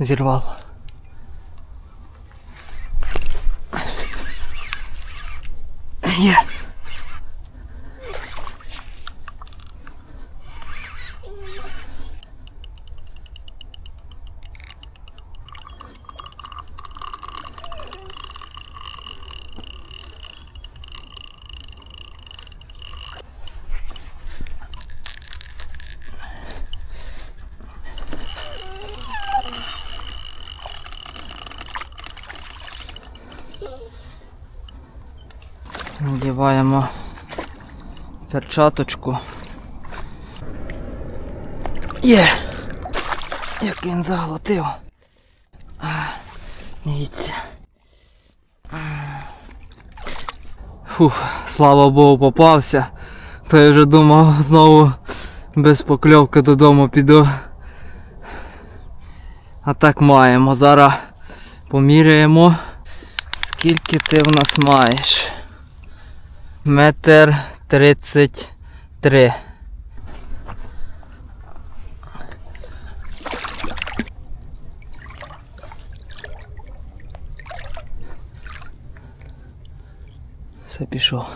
зірвало. Є. Надіваємо перчаточку. Є! Як він заглотив. Дивіться. Фух, слава Богу, попався. То я вже думав знову без покльовки додому піду. А так маємо. Зараз поміряємо, скільки ти в нас маєш. Метр тридцять три. Все пішов.